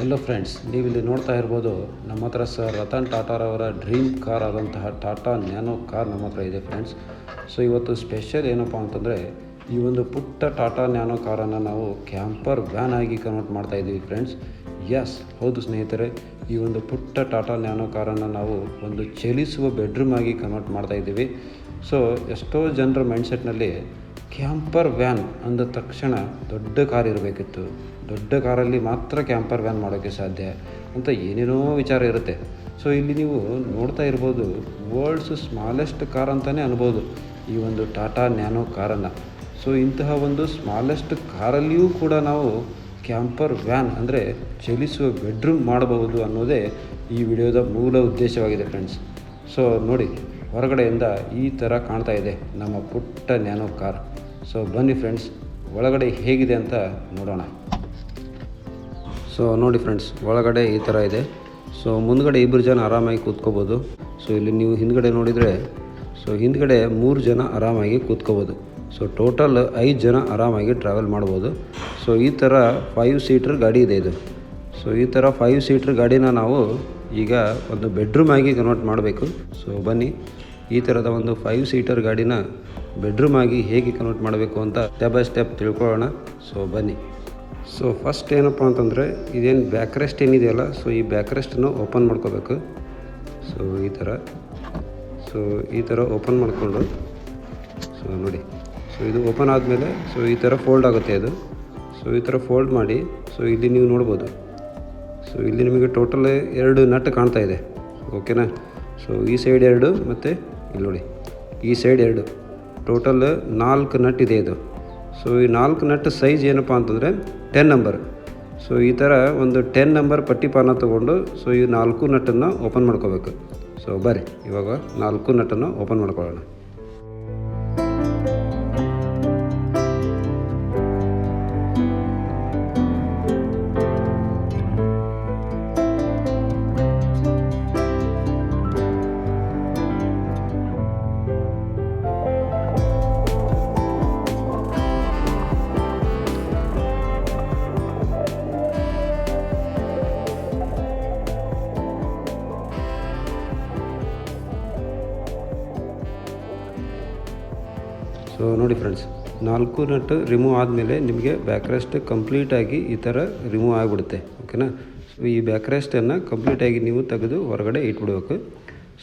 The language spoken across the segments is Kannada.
ಹೆಲೋ ಫ್ರೆಂಡ್ಸ್ ನೀವಿಲ್ಲಿ ನೋಡ್ತಾ ಇರ್ಬೋದು, ನಮ್ಮ ಹತ್ರ ಸರ್ ರತನ್ ಟಾಟಾರವರ ಡ್ರೀಮ್ ಕಾರ್ ಆದಂತಹ ಟಾಟಾ ನ್ಯಾನೋ ಕಾರ್ ನಮ್ಮ ಹತ್ರ ಇದೆ ಫ್ರೆಂಡ್ಸ್ ಸೊ ಇವತ್ತು ಸ್ಪೆಷಲ್ ಏನಪ್ಪ ಅಂತಂದರೆ, ಈ ಒಂದು ಪುಟ್ಟ ಟಾಟಾ ನ್ಯಾನೋ ಕಾರನ್ನು ನಾವು ಕ್ಯಾಂಪರ್ ವ್ಯಾನ್ ಆಗಿ ಕನ್ವರ್ಟ್ ಮಾಡ್ತಾ ಇದ್ದೀವಿ ಫ್ರೆಂಡ್ಸ್ ಯಸ್ ಹೌದು ಸ್ನೇಹಿತರೆ, ಈ ಒಂದು ಪುಟ್ಟ ಟಾಟಾ ನ್ಯಾನೋ ಕಾರನ್ನು ನಾವು ಒಂದು ಚಲಿಸುವ ಬೆಡ್ರೂಮ್ ಆಗಿ ಕನ್ವರ್ಟ್ ಮಾಡ್ತಾ ಇದ್ದೀವಿ. ಸೊ ಎಷ್ಟೋ ಜನರ ಮೈಂಡ್ಸೆಟ್ನಲ್ಲಿ ಕ್ಯಾಂಪರ್ ವ್ಯಾನ್ ಅಂದ ತಕ್ಷಣ ದೊಡ್ಡ ಕಾರ್ ಇರಬೇಕಿತ್ತು. ದೊಡ್ಡ ಕಾರಲ್ಲಿ ಮಾತ್ರ ಕ್ಯಾಂಪರ್ ವ್ಯಾನ್ ಮಾಡೋಕ್ಕೆ ಸಾಧ್ಯ ಅಂತ ಏನೇನೋ ವಿಚಾರ ಇರುತ್ತೆ. ಸೊ ಇಲ್ಲಿ ನೀವು ನೋಡ್ತಾ ಇರ್ಬೋದು ವರ್ಲ್ಡ್ಸ್ ಸ್ಮಾಲೆಸ್ಟ್ ಕಾರ್ ಅಂತಲೇ ಅನ್ಬೋದು, ಈ ಒಂದು ಟಾಟಾ ನ್ಯಾನೋ ಕಾರನ್ನು ಸೊ ಇಂತಹ ಒಂದು ಸ್ಮಾಲೆಸ್ಟ್ ಕಾರಲ್ಲಿಯೂ ಕೂಡ ನಾವು ಕ್ಯಾಂಪರ್ ವ್ಯಾನ್ ಅಂದರೆ ಚಲಿಸುವ ಬೆಡ್ರೂಮ್ ಮಾಡಬಹುದು ಅನ್ನೋದೇ ಈ ವಿಡಿಯೋದ ಮೂಲ ಉದ್ದೇಶವಾಗಿದೆ ಫ್ರೆಂಡ್ಸ್ ಸೊ ನೋಡಿ, ಹೊರಗಡೆಯಿಂದ ಈ ಥರ ಕಾಣ್ತಾ ಇದೆ ನಮ್ಮ ಪುಟ್ಟ ನ್ಯಾನೋ ಕಾರ್ ಸೊ ಬನ್ನಿ ಫ್ರೆಂಡ್ಸ್ ಒಳಗಡೆ ಹೇಗಿದೆ ಅಂತ ನೋಡೋಣ. ಸೊ ನೋಡಿ ಫ್ರೆಂಡ್ಸ್ ಒಳಗಡೆ ಈ ಥರ ಇದೆ. ಸೊ ಮುಂದ್ಗಡೆ ಇಬ್ಬರು ಜನ ಆರಾಮಾಗಿ ಕೂತ್ಕೋಬೋದು. ಸೊ ಇಲ್ಲಿ ನೀವು ಹಿಂದ್ಗಡೆ ನೋಡಿದರೆ ಸೊ ಹಿಂದ್ಗಡೆ ಮೂರು ಜನ ಆರಾಮಾಗಿ ಕೂತ್ಕೋಬೋದು. ಸೊ ಟೋಟಲ್ ಐದು ಜನ ಆರಾಮಾಗಿ ಟ್ರಾವೆಲ್ ಮಾಡ್ಬೋದು. ಸೊ ಈ ಥರ ಫೈವ್ ಸೀಟ್ರ್ ಗಾಡಿ ಇದೆ ಇದು. ಸೊ ಈ ಥರ ಫೈವ್ ಸೀಟ್ರ್ ಗಾಡಿನ ನಾವು ಈಗ ಒಂದು ಬೆಡ್ರೂಮ್ ಆಗಿ ಕನ್ವರ್ಟ್ ಮಾಡಬೇಕು. ಸೊ ಬನ್ನಿ. ಈ ಥರದ ಒಂದು ಫೈವ್ ಸೀಟರ್ ಗಾಡಿನ ಬೆಡ್ರೂಮ್ ಆಗಿ ಹೇಗೆ ಕನ್ವರ್ಟ್ ಮಾಡಬೇಕು ಅಂತ ಸ್ಟೆಪ್ ಬೈ ಸ್ಟೆಪ್ ತಿಳ್ಕೊಳ್ಳೋಣ. ಸೊ ಬನ್ನಿ. ಸೊ ಫಸ್ಟ್ ಏನಪ್ಪ ಅಂತಂದರೆ, ಇದೇನು ಬ್ಯಾಕ್ ರೆಸ್ಟ್ ಏನಿದೆಯಲ್ಲ ಸೊ ಈ ಬ್ಯಾಕ್ ರೆಸ್ಟನ್ನು ಓಪನ್ ಮಾಡ್ಕೋಬೇಕು. ಸೊ ಈ ಥರ ಸೊ ಈ ಥರ ಓಪನ್ ಮಾಡಿಕೊಂಡು ಸೊ ನೋಡಿ. ಸೊ ಇದು ಓಪನ್ ಆದಮೇಲೆ ಸೊ ಈ ಥರ ಫೋಲ್ಡ್ ಆಗುತ್ತೆ ಅದು. ಸೊ ಈ ಥರ ಫೋಲ್ಡ್ ಮಾಡಿ ಸೊ ಇಲ್ಲಿ ನೀವು ನೋಡ್ಬೋದು. ಸೊ ಇಲ್ಲಿ ನಿಮಗೆ ಟೋಟಲ್ ಎರಡು ನಟ್ ಕಾಣ್ತಾ ಇದೆ. ಓಕೆನಾ ಸೊ ಈ ಸೈಡ್ ಎರಡು ಮತ್ತು ಇಲ್ಲಿ ನೋಡಿ. ಈ ಸೈಡ್ ಎರಡು. ಟೋಟಲ್ ನಾಲ್ಕು ನಟ್ ಇದೆ ಇದು. ಸೊ ಈ ನಾಲ್ಕು ನಟ್ ಸೈಜ್ ಏನಪ್ಪ ಅಂತಂದರೆ ಟೆನ್ ನಂಬರ್ ಸೊ ಈ ಥರ ಒಂದು ಟೆನ್ ನಂಬರ್ ಪಟ್ಟಿ ಪಾನ ತೊಗೊಂಡು ಸೊ ಈ ನಾಲ್ಕು ನಟನ್ನು ಓಪನ್ ಮಾಡ್ಕೋಬೇಕು. ಸೊ ಬರ್ರಿ, ಇವಾಗ ನಾಲ್ಕು ನಟನ್ನು ಓಪನ್ ಮಾಡ್ಕೊಳ್ಳೋಣ. ಸೊ ನೋಡಿ ಫ್ರೆಂಡ್ಸ್ ನಾಲ್ಕು ನಟ್ ರಿಮೂವ್ ಆದಮೇಲೆ ನಿಮಗೆ ಬ್ಯಾಕ್ ರೆಸ್ಟ್ ಕಂಪ್ಲೀಟಾಗಿ ಈ ಥರ ರಿಮೂವ್ ಆಗಿಬಿಡುತ್ತೆ ಓಕೆನಾ ಸೊ ಈ ಬ್ಯಾಕ್ ರೆಸ್ಟನ್ನು ಕಂಪ್ಲೀಟಾಗಿ ನೀವು ತೆಗೆದು ಹೊರಗಡೆ ಇಟ್ಬಿಡ್ಬೇಕು.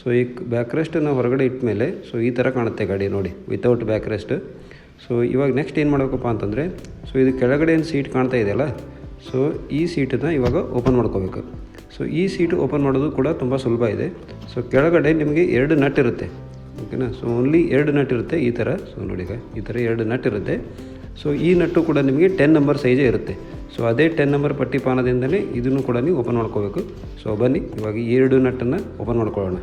ಸೊ ಈ ಬ್ಯಾಕ್ ರೆಸ್ಟನ್ನು ಹೊರಗಡೆ ಇಟ್ಮೇಲೆ ಸೊ ಈ ಥರ ಕಾಣುತ್ತೆ ಗಾಡಿ ನೋಡಿ ವಿತೌಟ್ ಬ್ಯಾಕ್ ರೆಸ್ಟ್ ಸೊ ಇವಾಗ ನೆಕ್ಸ್ಟ್ ಏನು ಮಾಡಬೇಕಪ್ಪ ಅಂತಂದರೆ ಸೊ ಇದು ಕೆಳಗಡೆ ಏನು ಸೀಟ್ ಕಾಣ್ತಾ ಇದೆಯಲ್ಲ ಸೊ ಈ ಸೀಟನ್ನು ಇವಾಗ ಓಪನ್ ಮಾಡ್ಕೋಬೇಕು. ಸೊ ಈ ಸೀಟು ಓಪನ್ ಮಾಡೋದು ಕೂಡ ತುಂಬ ಸುಲಭ ಇದೆ. ಸೊ ಕೆಳಗಡೆ ನಿಮಗೆ ಎರಡು ನಟ್ ಇರುತ್ತೆ. ಓಕೆನಾ? ಸೊ ಓನ್ಲಿ ಎರಡು ನಟ್ ಇರುತ್ತೆ ಈ ಥರ ಸೊ ನೋಡಿ ಈ ಥರ ಎರಡು ನಟ್ ಇರುತ್ತೆ. ಸೊ ಈ ನಟ್ಟು ಕೂಡ ನಿಮಗೆ ಟೆನ್ ನಂಬರ್ ಸೈಜೇ ಇರುತ್ತೆ. ಸೊ ಅದೇ ಟೆನ್ ನಂಬರ್ ಪಟ್ಟಿ ಪಾನದಿಂದಲೇ ಇದನ್ನು ಕೂಡ ನೀವು ಓಪನ್ ಮಾಡ್ಕೋಬೇಕು. ಸೊ ಬನ್ನಿ, ಇವಾಗ ಎರಡು ನಟ್ಟನ್ನು ಓಪನ್ ಮಾಡ್ಕೊಳ್ಳೋಣ.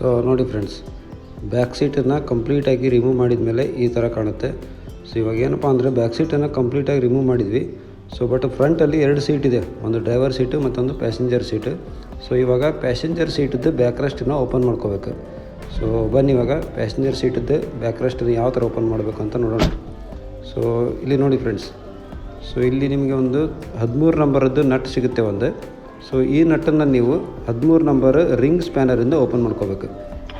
ಸೊ ನೋಡಿ ಫ್ರೆಂಡ್ಸ್ ಬ್ಯಾಕ್ ಸೀಟನ್ನು ಕಂಪ್ಲೀಟಾಗಿ ರಿಮೂವ್ ಮಾಡಿದ ಮೇಲೆ ಈ ಥರ ಕಾಣುತ್ತೆ. ಸೊ ಇವಾಗ ಏನಪ್ಪ ಅಂದರೆ ಬ್ಯಾಕ್ ಸೀಟನ್ನು ಕಂಪ್ಲೀಟಾಗಿ ರಿಮೂವ್ ಮಾಡಿದ್ವಿ. ಸೊ ಬಟ್ ಫ್ರಂಟಲ್ಲಿ ಎರಡು ಸೀಟ್ ಇದೆ. ಒಂದು ಡ್ರೈವರ್ ಸೀಟು ಮತ್ತೊಂದು ಪ್ಯಾಸೆಂಜರ್ ಸೀಟು ಸೊ ಇವಾಗ ಪ್ಯಾಸೆಂಜರ್ ಸೀಟದ್ದು ಬ್ಯಾಕ್ ರೆಸ್ಟನ್ನು ಓಪನ್ ಮಾಡ್ಕೋಬೇಕು. ಸೊ ಬನ್ನಿ ಇವಾಗ ಪ್ಯಾಸೆಂಜರ್ ಸೀಟದ್ದು ಬ್ಯಾಕ್ ರೆಸ್ಟನ್ನು ಯಾವ ಥರ ಓಪನ್ ಮಾಡಬೇಕು ಅಂತ ನೋಡೋಣ. ಸೊ ಇಲ್ಲಿ ನೋಡಿ ಫ್ರೆಂಡ್ಸ್ ಸೊ ಇಲ್ಲಿ ನಿಮಗೆ ಒಂದು ಹದಿಮೂರು ನಂಬರದ್ದು ನಟ್ ಸಿಗುತ್ತೆ ಒಂದು. ಸೊ ಈ ನಟ್ಟನ್ನು ನೀವು ಹದಿಮೂರು ನಂಬರ್ ರಿಂಗ್ ಸ್ಪ್ಯಾನರಿಂದ ಓಪನ್ ಮಾಡ್ಕೋಬೇಕು.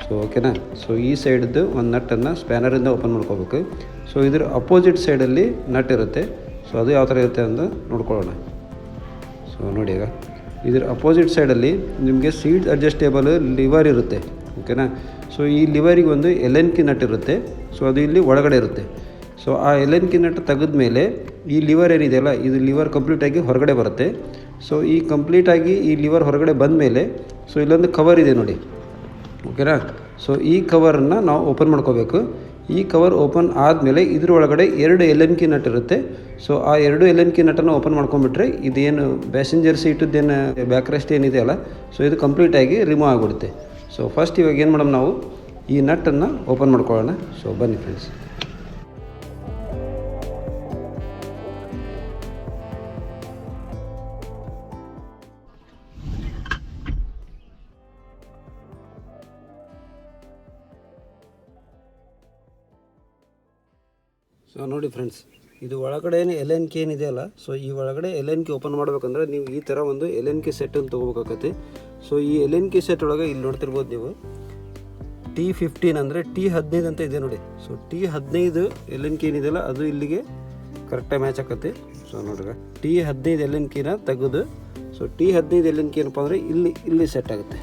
ಸೊ ಓಕೆನಾ ಸೊ ಈ ಸೈಡ್ದು ಒಂದು ನಟ್ಟನ್ನು ಸ್ಪ್ಯಾನರಿಂದ ಓಪನ್ ಮಾಡ್ಕೋಬೇಕು. ಸೊ ಇದ್ರ ಅಪೋಸಿಟ್ ಸೈಡಲ್ಲಿ ನಟ್ ಇರುತ್ತೆ. ಸೊ ಅದು ಯಾವ ಥರ ಇರುತ್ತೆ ಅಂತ ನೋಡ್ಕೊಳ್ಳೋಣ. ಸೊ ನೋಡಿ ಈಗ. ಇದ್ರ ಅಪೋಸಿಟ್ ಸೈಡಲ್ಲಿ ನಿಮಗೆ ಸೀಟ್ ಅಡ್ಜಸ್ಟೇಬಲ್ ಲಿವರ್ ಇರುತ್ತೆ. ಓಕೆನಾ ಸೊ ಈ ಲಿವರಿಗೆ ಒಂದು ಎಲ್ ಎನ್ ಕಿ ನಟ್ ಇರುತ್ತೆ. ಸೊ ಅದು ಇಲ್ಲಿ ಒಳಗಡೆ ಇರುತ್ತೆ. ಸೊ ಆ ಎಲ್ ಎನ್ ಕಿ ನಟ್ ತೆಗೆದ ಮೇಲೆ ಈ ಲಿವರ್ ಏನಿದೆಯಲ್ಲ ಇದು ಲಿವರ್ ಕಂಪ್ಲೀಟಾಗಿ ಹೊರಗಡೆ ಬರುತ್ತೆ. ಸೊ ಈ ಕಂಪ್ಲೀಟಾಗಿ ಈ ಲಿವರ್ ಹೊರಗಡೆ ಬಂದ ಮೇಲೆ ಸೊ ಇಲ್ಲೊಂದು ಕವರ್ ಇದೆ ನೋಡಿ. ಓಕೆನಾ ಸೊ ಈ ಕವರನ್ನು ನಾವು ಓಪನ್ ಮಾಡ್ಕೋಬೇಕು. ಈ ಕವರ್ ಓಪನ್ ಆದಮೇಲೆ ಇದ್ರ ಒಳಗಡೆ ಎರಡು ಎಲ್ ಎನ್ ಕಿ ನಟ್ ಇರುತ್ತೆ. ಸೊ ಆ ಎರಡು ಎಲ್ ಎನ್ ಕಿ ನಟನ್ನು ಓಪನ್ ಮಾಡ್ಕೊಂಡ್ಬಿಟ್ರೆ ಇದೇನು ಪ್ಯಾಸೆಂಜರ್ ಸೀಟದ್ದೇನು ಬ್ಯಾಕ್ ರೆಸ್ಟ್ ಏನಿದೆಯಲ್ಲ ಸೊ ಇದು ಕಂಪ್ಲೀಟಾಗಿ ರಿಮೂವ್ ಆಗಿಬಿಡುತ್ತೆ. ಸೊ ಫಸ್ಟ್ ಇವಾಗ ಏನು ಮಾಡೋಣ ನಾವು? ಈ ನಟ್ಟನ್ನು ಓಪನ್ ಮಾಡ್ಕೊಳ್ಳೋಣ. ಸೊ ಬನ್ನಿ ಫ್ರೆಂಡ್ಸ್ ನೋಡಿ ಫ್ರೆಂಡ್ಸ್ ಇದು ಒಳಗಡೆ ಎಲ್ ಎನ್ ಕೆ ಏನಿದೆಯಲ್ಲ ಸೊ ಈ ಒಳಗಡೆ ಎಲ್ ಎನ್ ಕೆ ಓಪನ್ ಮಾಡ್ಬೇಕಂದ್ರೆ ನೀವು ಈ ಥರ ಒಂದು ಎಲ್ ಎನ್ ಕೆ ಸೆಟ್ಟನ್ನು ತೊಗೋಬೇಕಾಗತ್ತೆ. ಸೊ ಈ ಎಲ್ ಎನ್ ಕೆ ಸೆಟ್ ಒಳಗೆ ಇಲ್ಲಿ ನೋಡ್ತಿರ್ಬೋದು ನೀವು ಟಿ ಫಿಫ್ಟೀನ್ ಅಂದರೆ ಟಿ ಹದಿನೈದು ಅಂತ ಇದೆ ನೋಡಿ. ಸೊ ಟಿ ಹದಿನೈದು ಎಲ್ ಎನ್ ಕೆ ಏನಿದೆಯಲ್ಲ ಅದು ಇಲ್ಲಿಗೆ ಕರೆಕ್ಟಾಗಿ ಮ್ಯಾಚ್ ಆಕತ್ತೆ ಸೊ ನೋಡ್ರಿ ಟಿ ಹದಿನೈದು ಎಲ್ ಎನ್ ಕೆನ ತೆಗೆದು ಸೊ ಟಿ ಹದಿನೈದು ಎಲ್ ಎನ್ ಕೆ ಏನಪ್ಪ ಅಂದರೆ ಇಲ್ಲಿ ಇಲ್ಲಿ ಸೆಟ್ ಆಗುತ್ತೆ.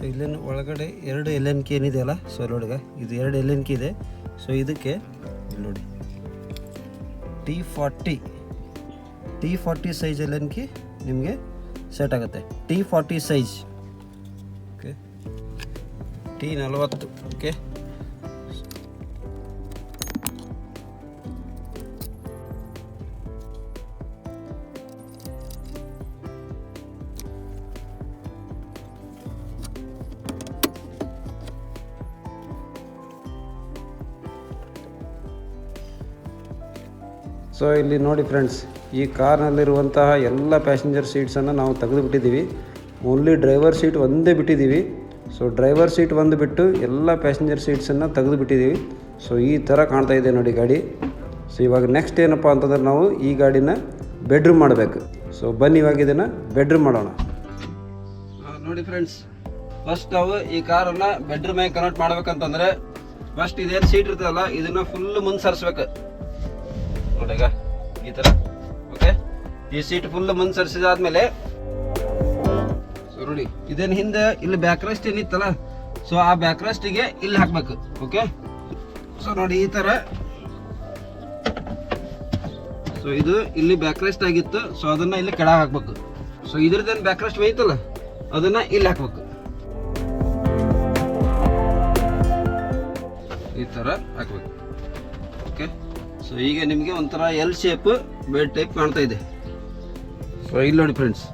ಸೊ ಇಲ್ಲಿನ, ಒಳಗಡೆ ಎರಡು ಎಲ್ ಎನ್ ಕೆ ಏನಿದೆಯಲ್ಲ ಸೊ ನೋಡಿಗ ಇದು ಎರಡು ಎಲ್ ಎನ್ ಕೆ ಇದೆ. ಸೊ ಇದಕ್ಕೆ, ಇಲ್ಲಿ ನೋಡಿ. T forty T forty size allen key ನಿಮಗೆ ಸೆಟ್ ಆಗುತ್ತೆ. T forty size okay T ನಲವತ್ತು. ಸೊ ಇಲ್ಲಿ ನೋಡಿ ಫ್ರೆಂಡ್ಸ್ ಈ ಕಾರ್ನಲ್ಲಿರುವಂತಹ ಎಲ್ಲ ಪ್ಯಾಸೆಂಜರ್ ಸೀಟ್ಸನ್ನು ನಾವು ತೆಗೆದುಬಿಟ್ಟಿದ್ದೀವಿ. ಓನ್ಲಿ ಡ್ರೈವರ್ ಸೀಟ್ ಒಂದೇ ಬಿಟ್ಟಿದ್ದೀವಿ. ಸೊ ಡ್ರೈವರ್ ಸೀಟ್ ಒಂದು ಬಿಟ್ಟು ಎಲ್ಲ ಪ್ಯಾಸೆಂಜರ್ ಸೀಟ್ಸನ್ನು ತೆಗೆದು ಬಿಟ್ಟಿದ್ದೀವಿ ಸೊ ಈ ಥರ ಕಾಣ್ತಾ ಇದೆ ನೋಡಿ ಗಾಡಿ. ಸೊ ಇವಾಗ ನೆಕ್ಸ್ಟ್ ಏನಪ್ಪ ಅಂತಂದ್ರೆ ನಾವು ಈ ಗಾಡಿನ ಬೆಡ್ರೂಮ್ ಮಾಡಬೇಕು. ಸೊ ಬನ್ನಿ ಇವಾಗ ಇದನ್ನು ಬೆಡ್ರೂಮ್ ಮಾಡೋಣ. ನೋಡಿ ಫ್ರೆಂಡ್ಸ್ ಫಸ್ಟ್ ನಾವು ಈ ಕಾರನ್ನು ಬೆಡ್ರೂಮ್ ಕನ್ವರ್ಟ್ ಮಾಡ್ಬೇಕಂತಂದ್ರೆ ಫಸ್ಟ್ ಇದೇನು ಸೀಟ್ ಇರ್ತದಲ್ಲ, ಇದನ್ನು ಫುಲ್ ಮುಂದೆ ಸರಿಸ್ಬೇಕು ನೋಡಿ ಈಗ ಈ ತರ. ಓಕೆ ಈ ಸೀಟ್ ಫುಲ್ ಮುಂದೆ ಸರಿಸಿದಾದ್ಮೇಲೆ ಸೊ ನೋಡಿ ಇದೇನು ಹಿಂದೆ ಇಲ್ಲಿ ಬ್ಯಾಕ್ ರೆಸ್ಟ್ ಏನಿತ್ತಲ್ಲ ಸೊ ಆ ಬ್ಯಾಕ್ ರೆಸ್ಟಿಗೆ ಇಲ್ಲಿ ಹಾಕ್ಬೇಕು. ಓಕೆ ಸೊ ನೋಡಿ ಈ ತರ. ಸೊ ಇದು ಇಲ್ಲಿ ಬ್ಯಾಕ್ ರೆಸ್ಟ್ ಆಗಿತ್ತು ಸೊ ಅದನ್ನ ಇಲ್ಲಿ ಕೆಳಗೆ ಹಾಕ್ಬೇಕು. ಸೊ ಇದ್ರದ್ದೇನು ಬ್ಯಾಕ್ ರೆಸ್ಟ್ ಒಯ್ತಲ್ಲ ಅದನ್ನ ಇಲ್ಲಿ ಹಾಕ್ಬೇಕು. ಈ ತರ ಹಾಕ್ಬೇಕು. ಸೊ ಈಗ ನಿಮಗೆ ಒಂಥರ ಎಲ್ ಶೇಪ್ ಬೆಡ್ ಟೈಪ್ ಕಾಣ್ತಾ ಇದೆ. ಸೊ ಇಲ್ಲಿ ನೋಡಿ ಫ್ರೆಂಡ್ಸ್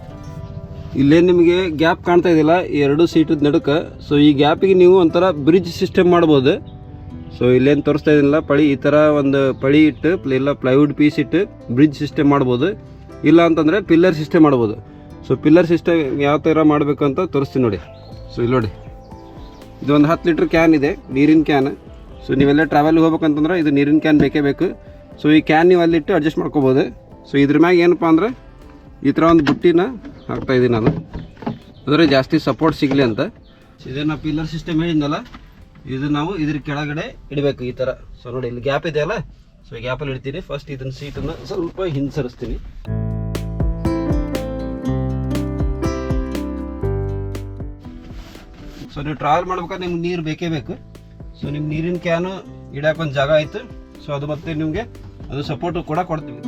ಇಲ್ಲೇನು ನಿಮಗೆ ಗ್ಯಾಪ್ ಕಾಣ್ತಾ ಇದೆಯಲ್ಲ ಎರಡು ಸೀಟದ ನಡುಕ. ಸೊ ಈ ಗ್ಯಾಪಿಗೆ ನೀವು ಒಂಥರ ಬ್ರಿಡ್ಜ್ ಸಿಸ್ಟಮ್ ಮಾಡ್ಬೋದು. ಸೊ ಇಲ್ಲೇನು ತೋರಿಸ್ತಾ ಇದೀನಲ್ಲ ಪಳಿ ಈ ಥರ ಒಂದು ಪಳಿ ಇಟ್ಟು ಇಲ್ಲ ಪ್ಲೈವುಡ್ ಪೀಸ್ ಇಟ್ಟು ಬ್ರಿಡ್ಜ್ ಸಿಸ್ಟಮ್ ಮಾಡ್ಬೋದು. ಇಲ್ಲ ಅಂತಂದರೆ ಪಿಲ್ಲರ್ ಸಿಸ್ಟಮ್ ಮಾಡ್ಬೋದು. ಸೊ ಪಿಲ್ಲರ್ ಸಿಸ್ಟಮ್ ಯಾವ ಥರ ಮಾಡಬೇಕು ಅಂತ ತೋರಿಸ್ತೀನಿ ನೋಡಿ. ಸೊ ಇಲ್ಲಿ ನೋಡಿ. ಇದು ಒಂದು ಹತ್ತು ಲೀಟ್ರ್ ಕ್ಯಾನ್ ಇದೆ, ನೀರಿನ ಕ್ಯಾನ್ ಸೊ ನೀವೆಲ್ಲ ಟ್ರಾವೆಲ್ಗೆ ಹೋಗ್ಬೇಕಂತಂದ್ರೆ ಇದು ನೀರಿನ ಕ್ಯಾನ್ ಬೇಕೇ ಬೇಕು. ಸೊ ಈ ಕ್ಯಾನ್ ನೀವು ಅಲ್ಲಿಟ್ಟು ಅಡ್ಜಸ್ಟ್ ಮಾಡ್ಕೋಬೋದು. ಸೊ ಇದ್ರ ಮ್ಯಾಗ ಏನಪ್ಪ ಅಂದರೆ ಈ ಥರ ಒಂದು ಬುಟ್ಟಿನ ಹಾಕ್ತಾ ಇದ್ದೀನಿ ನಾನು. ಅಂದರೆ ಜಾಸ್ತಿ ಸಪೋರ್ಟ್ ಸಿಗಲಿ ಅಂತ. ಇದೇನು ಪಿಲ್ಲರ್ ಸಿಸ್ಟಮ್ ಹೇಳಿದ್ನಲ್ಲ, ಇದು ನಾವು ಇದ್ರ ಕೆಳಗಡೆ ಇಡಬೇಕು ಈ ಥರ. ಸೊ ನೋಡಿ, ಇಲ್ಲಿ ಗ್ಯಾಪ್ ಇದೆಯಲ್ಲ ಸೊ ಈ ಗ್ಯಾಪಲ್ಲಿ ಇಡ್ತೀನಿ. ಫಸ್ಟ್ ಇದನ್ನ ಸೀಟನ್ನು ಸ್ವಲ್ಪ ಹಿಂಸರಿಸ್ತೀನಿ. ಸೊ ನೀವು ಟ್ರಾವೆಲ್ ಮಾಡ್ಬೇಕಾದ್ರೆ ನಿಮ್ಗೆ ನೀರು ಬೇಕೇ ಬೇಕು. ಸೊ ನಿಮ್ಮ ನೀರಿನ ಕ್ಯಾನು ಇಡಕ್ಕೆ ಒಂದು ಜಾಗ ಆಯಿತು ಸೊ ಅದು ಮತ್ತೆ ನಿಮಗೆ ಅದು ಸಪೋರ್ಟು ಕೂಡ ಕೊಡ್ತೀವಿ.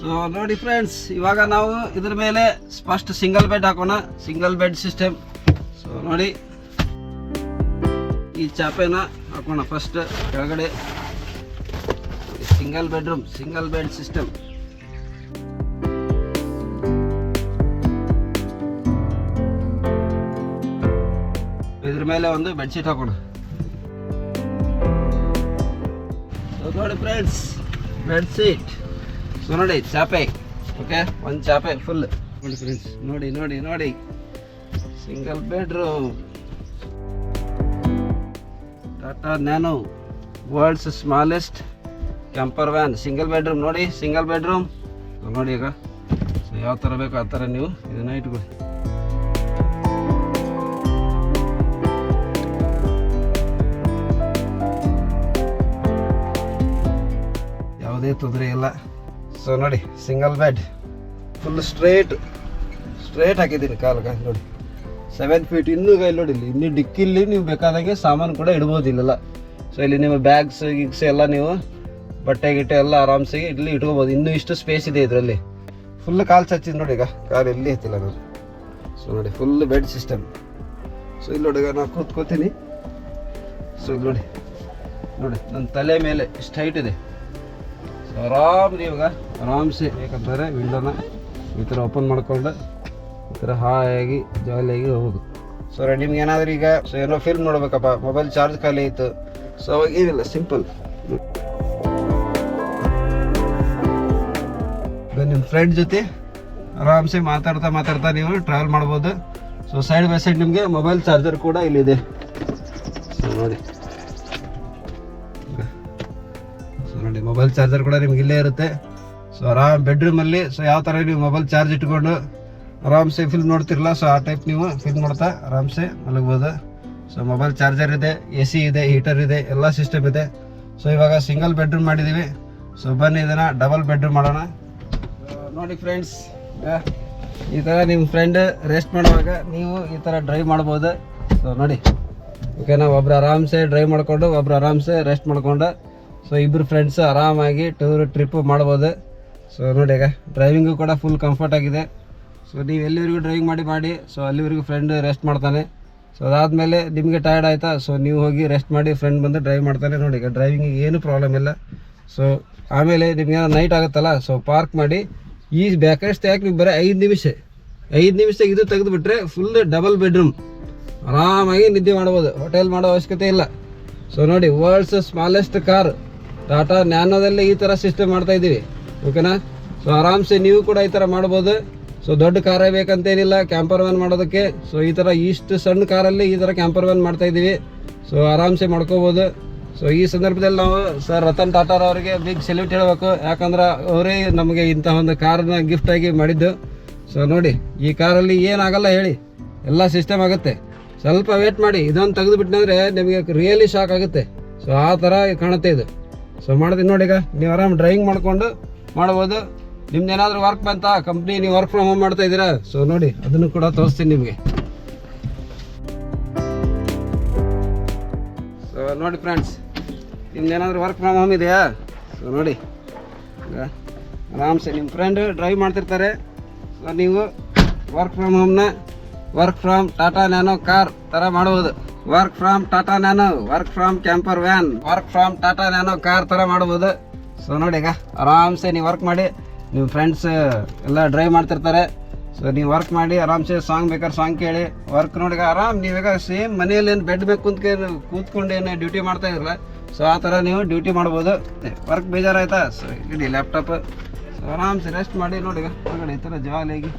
ಸೊ ನೋಡಿ ಫ್ರೆಂಡ್ಸ್ ಇವಾಗ ನಾವು ಇದ್ರ ಮೇಲೆ ಫಸ್ಟ್ ಸಿಂಗಲ್ ಬೆಡ್ ಹಾಕೋಣ. ಸಿಂಗಲ್ ಬೆಡ್ ಸಿಸ್ಟಮ್ ಸೊ ನೋಡಿ. ಈ ಚಾಪೆನ ಹಾಕೋಣ ಫಸ್ಟ್ ಕೆಳಗಡೆ. Single bedroom single bed system ಮೇಲೆ ಒಂದು ಬೆಡ್ಶೀಟ್ ಹಾಕೋಣ. ನೋಡಿ ಫ್ರೆಂಡ್ಸ್ ಬೆಡ್ಶೀಟ್ ಸೊ ನೋಡಿ, ಚಾಪೆ. ಓಕೆ ಒಂದು ಚಾಪೆ ಫುಲ್ ನೋಡಿ ಫ್ರೆಂಡ್ಸ್ ನೋಡಿ ನೋಡಿ ನೋಡಿ. Single bedroom Tata Nano world's smallest camper van single bedroom ನೋಡಿ ಸಿಂಗಲ್ ಬೆಡ್ರೂಮ್ ನೋಡಿ ಈಗ. ಸೊ ಯಾವ ಥರ ಬೇಕೋ ಆ ಥರ ನೀವು ಇದನ್ನು ಇಟ್ಕೊಳ್ಳಿ. ಯಾವುದೇ ತೊಂದರೆ ಇಲ್ಲ. ಸೊ ನೋಡಿ single bed full straight straight ಹಾಕಿದ್ದೀನಿ ಕಾಲ್ಗೆ, ನೋಡಿ. ಸೆವೆನ್ ಫೀಟ್ ಇನ್ನೂ ಇಲ್ಲಿ ನೋಡಿ, ಇಲ್ಲಿ ಇನ್ನೂ ಡಿಕ್ಕಿಲ್ಲಿ ನೀವು ಬೇಕಾದಾಗೆ ಸಾಮಾನು ಕೂಡ ಇಡ್ಬೋದು ಇಲ್ಲೆಲ್ಲ. ಸೊ ಇಲ್ಲಿ ನಿಮ್ಮ ಬ್ಯಾಗ್ಸ್ ಗಿಗ್ಸ್ ಎಲ್ಲ ನೀವು ಬಟ್ಟೆ, ಗಿಟ್ಟೆ ಎಲ್ಲ ಆರಾಮ್ಸೆ ಇಲ್ಲಿ ಇಟ್ಕೋಬೋದು. ಇನ್ನೂ ಇಷ್ಟು ಸ್ಪೇಸ್ ಇದೆ ಇದರಲ್ಲಿ. ಫುಲ್ ಕಾಲು ಚಚ್ಚಿದ್ ನೋಡಿ ಈಗ, ಕಾಲು ಎಲ್ಲಿ ಎತ್ತಿಲ್ಲ ನಾನು. ಸೊ ನೋಡಿ ಫುಲ್ ಬೆಡ್ ಸಿಸ್ಟಮ್ ಸೊ ಇಲ್ಲಿ ನೋಡಿ ನಾನು ಕೂತ್ಕೋತೀನಿ. ಸೊ ಇಲ್ಲಿ ನೋಡಿ ನೋಡಿ, ನನ್ನ ತಲೆ ಮೇಲೆ ಇಷ್ಟು ಹೈಟ್ ಇದೆ. ಆರಾಮ್ ಇವಾಗ. ಆರಾಮ್ಸೆ. ಯಾಕಂದರೆ ವಿಂಡೋನ ಈ ಥರ ಓಪನ್ ಮಾಡಿಕೊಂಡು ಈ ಥರ ಹಾಯಾಗಿ ಜಾಲಿಯಾಗಿ ಹೋಗೋದು. ಸೊ ನಿಮ್ಗೆ ಏನಾದರೂ ಈಗ ಸೊ ಏನೋ ಫಿಲ್ಮ್ ನೋಡ್ಬೇಕಪ್ಪ ಮೊಬೈಲ್ ಚಾರ್ಜ್ ಖಾಲಿ ಆಯಿತು. ಸೊ ಅವಾಗ ಏನಿಲ್ಲ ಸಿಂಪಲ್ ನಿಮ್ಮ ಫ್ರೆಂಡ್ ಜೊತೆ ಆರಾಮ್ಸೆ ಮಾತಾಡ್ತಾ ಮಾತಾಡ್ತಾ ನೀವು ಟ್ರಾವೆಲ್ ಮಾಡ್ಬೋದು. ಸೊ ಸೈಡ್ ಬೈ ಸೈಡ್ ನಿಮಗೆ ಮೊಬೈಲ್ ಚಾರ್ಜರ್ ಕೂಡ ಇಲ್ಲಿದೆ. ಸೊ ನೋಡಿ. ಮೊಬೈಲ್ ಚಾರ್ಜರ್ ಕೂಡ ನಿಮ್ಗೆ ಇಲ್ಲೇ ಇರುತ್ತೆ. ಸೊ ಆರಾಮ್ ಬೆಡ್ರೂಮಲ್ಲಿ ಸೊ ಯಾವ ಥರ ನೀವು ಮೊಬೈಲ್ ಚಾರ್ಜ್ ಇಟ್ಕೊಂಡು ಆರಾಮ್ಸೆ ಫಿಲ್ಮ್ ನೋಡ್ತಿರಲ್ಲ ಸೊ ಆ ಟೈಪ್ ನೀವು ಫಿಲ್ಮ್ ನೋಡ್ತಾ ಆರಾಮ್ಸೆ ಮಲಗ್ಬೋದು. ಸೊ ಮೊಬೈಲ್ ಚಾರ್ಜರ್ ಇದೆ ಎ ಸಿ ಇದೆ ಹೀಟರ್ ಇದೆ, ಎಲ್ಲ ಸಿಸ್ಟಮ್ ಇದೆ. ಸೊ ಇವಾಗ ಸಿಂಗಲ್ ಬೆಡ್ರೂಮ್ ಮಾಡಿದ್ದೀವಿ ಸೊ ಬನ್ನಿ ಇದನ್ನು ಡಬಲ್ ಬೆಡ್ರೂಮ್ ಮಾಡೋಣ. ನೋಡಿ ಫ್ರೆಂಡ್ಸ್ ಈ ಥರ ನಿಮ್ಮ ಫ್ರೆಂಡ್ ರೆಸ್ಟ್ ಮಾಡುವಾಗ ನೀವು ಈ ಥರ ಡ್ರೈವ್ ಮಾಡ್ಬೋದು ಸೊ ನೋಡಿ. ಓಕೆನಾ ಒಬ್ರು ಆರಾಮ್ಸೆ ಡ್ರೈವ್ ಮಾಡ್ಕೊಂಡು, ಒಬ್ರು ಆರಾಮ್ಸೆ ರೆಸ್ಟ್ ಮಾಡ್ಕೊಂಡು ಸೊ ಇಬ್ಬರು ಫ್ರೆಂಡ್ಸ್ ಆರಾಮಾಗಿ ಟೂರ್ ಟ್ರಿಪ್ ಮಾಡ್ಬೋದು. ಸೊ ನೋಡಿ ಈಗ ಡ್ರೈವಿಂಗು ಕೂಡ ಫುಲ್ ಕಂಫರ್ಟ್ ಆಗಿದೆ. ಸೊ ನೀವು ಎಲ್ಲಿವರೆಗೂ ಡ್ರೈವಿಂಗ್ ಮಾಡಿ ಮಾಡಿ ಸೊ ಅಲ್ಲಿವರೆಗೂ ಫ್ರೆಂಡ್ ರೆಸ್ಟ್ ಮಾಡ್ತಾನೆ. ಸೊ ಅದಾದಮೇಲೆ ನಿಮಗೆ ಟಯರ್ಡ್ ಆಯಿತಾ? ಸೊ ನೀವು ಹೋಗಿ ರೆಸ್ಟ್ ಮಾಡಿ ಫ್ರೆಂಡ್ ಬಂದು ಡ್ರೈವ್ ಮಾಡ್ತಾನೆ. ನೋಡಿ ಈಗ ಡ್ರೈವಿಂಗಿಗೆ ಏನು ಪ್ರಾಬ್ಲಮ್ ಇಲ್ಲ. ಸೊ ಆಮೇಲೆ ನಿಮಗೆ ನೈಟ್ ಆಗುತ್ತಲ್ಲ? ಸೊ ಪಾರ್ಕ್ ಮಾಡಿ, ಈ ಬ್ಯಾಕೇಜ್ ಯಾಕೆ ನೀವು ಬರೀ ಐದು ನಿಮಿಷ. ಐದು ನಿಮಿಷ ಇದು ತೆಗೆದುಬಿಟ್ರೆ ಫುಲ್ ಡಬಲ್ ಬೆಡ್ರೂಮ್ ಆರಾಮಾಗಿ ನಿದ್ದೆ ಮಾಡ್ಬೋದು. ಹೋಟೆಲ್ ಮಾಡೋ ಅವಶ್ಯಕತೆ ಇಲ್ಲ. ಸೊ ನೋಡಿ ವರ್ಲ್ಡ್ಸ್ ಸ್ಮಾಲೆಸ್ಟ್ ಕಾರ್ ಟಾಟಾ ನ್ಯಾನೋದಲ್ಲಿ ಈ ಥರ ಸಿಸ್ಟಮ್ ಮಾಡ್ತಾ ಇದ್ದೀವಿ. ಓಕೆನಾ ಸೊ ಆರಾಮ್ಸೆ ನೀವು ಕೂಡ ಈ ಥರ ಮಾಡ್ಬೋದು. ಸೊ ದೊಡ್ಡ ಕಾರೇ ಬೇಕಂತೇನಿಲ್ಲ. ಕ್ಯಾಂಪರ್ ವ್ಯಾನ್ ಮಾಡೋದಕ್ಕೆ. ಸೊ ಈ ಥರ ಇಷ್ಟು ಸಣ್ಣ ಕಾರಲ್ಲಿ ಈ ಥರ ಕ್ಯಾಂಪರ್ ವ್ಯಾನ್ ಮಾಡ್ತಾ ಇದ್ದೀವಿ. ಸೊ ಆರಾಮ್ಸೆ ಮಾಡ್ಕೋಬೋದು. ಸೊ ಈ ಸಂದರ್ಭದಲ್ಲಿ ನಾವು ಸರ್ ರತನ್ ಟಾಟಾರ್ ಅವರಿಗೆ ಬಿಗ್ ಸೆಲ್ಯೂಟ್ ಹೇಳಬೇಕು. ಯಾಕಂದ್ರೆ ಅವರೇ ನಮಗೆ ಇಂಥ ಒಂದು ಕಾರನ್ನ ಗಿಫ್ಟ್ ಆಗಿ ಮಾಡಿದ್ದು. ಸೊ ನೋಡಿ, ಈ ಕಾರಲ್ಲಿ ಏನಾಗಲ್ಲ ಹೇಳಿ. ಎಲ್ಲ ಸಿಸ್ಟಮ್ ಆಗುತ್ತೆ. ಸ್ವಲ್ಪ ವೇಟ್ ಮಾಡಿ. ಇದೊಂದು ತೆಗೆದುಬಿಟ್ನಂದ್ರೆ ನಿಮಗೆ ರಿಯಲಿ ಶಾಕ್ ಆಗುತ್ತೆ. ಸೊ ಆ ಥರ ಕಾಣುತ್ತೆ ಇದು. ಸೊ ಮಾಡಿದ್ವಿ ನೋಡಿ ಈಗ. ನೀವು ಆರಾಮ್ ಡ್ರೈವಿಂಗ್ ಮಾಡಿಕೊಂಡು ಮಾಡ್ಬೋದು. ನಿಮ್ದು ಏನಾದರೂ ವರ್ಕ್ ಬಂತಾ? ಕಂಪ್ನಿ ನೀವು ವರ್ಕ್ ಫ್ರಮ್ ಹೋಮ್ ಮಾಡ್ತಾ ಇದ್ದೀರಾ? ಸೊ ನೋಡಿ, ಅದನ್ನು ಕೂಡ ತೋರಿಸ್ತೀನಿ ನಿಮಗೆ. ಸೊ ನೋಡಿ ಫ್ರೆಂಡ್ಸ್ ನಿಮ್ದು ಏನಾದರೂ ವರ್ಕ್ ಫ್ರಮ್ ಹೋಮ್ ಇದೆಯಾ? ಸೊ ನೋಡಿ. ಆರಾಮ್ಸೆ. ನಿಮ್ಮ ಫ್ರೆಂಡ್ ಡ್ರೈವ್ ಮಾಡ್ತಿರ್ತಾರೆ. ಸೊ ನೀವು work from ಹೋಮ್ನ work from Tata Nano car ತರ ಮಾಡಬಹುದು work from Tata Nano work from camper van work from Tata Nano car ತರ ಮಾಡಬಹುದು ಸೊ ನೋಡಿ ಈಗ, ಆರಾಮ್ಸೆ ನೀವು ವರ್ಕ್ ಮಾಡಿ ನಿಮ್ಮ ಫ್ರೆಂಡ್ಸ್ ಎಲ್ಲ ಡ್ರೈವ್ ಮಾಡ್ತಿರ್ತಾರೆ. ಸೊ ನೀವು ವರ್ಕ್ ಮಾಡಿ, ಆರಾಮ್ಸೆ ಸಾಂಗ್ ಬೇಕಾದ್ರೆ ಸಾಂಗ್ ಕೇಳಿ ವರ್ಕ್ ನೋಡಿ ಆರಾಮ್ ನೀವೀಗ ಸೇಮ್ ಮನೆಯಲ್ಲಿ ಏನು ಬೆಡ್ ಬೇಕು ಅಂತ ಕೂತ್ಕೊಂಡು ಏನು ಡ್ಯೂಟಿ ಮಾಡ್ತಾ ಇರಲ್ಲ. ಸೊ ಆ ಥರ ನೀವು ಡ್ಯೂಟಿ ಮಾಡ್ಬೋದು. ವರ್ಕ್ ಬೇಜಾರಾಯ್ತಾ? ಸೊ ಇಲ್ಲಿ ಲ್ಯಾಪ್ಟಾಪ್ ಸೊ ಆರಾಮ್ಸೆ ರೆಸ್ಟ್ ಮಾಡಿ ನೋಡಿ ಈಗ ಹೊರಗಡೆ ಈ ಥರ ಜಾಲಿಯಾಗಿ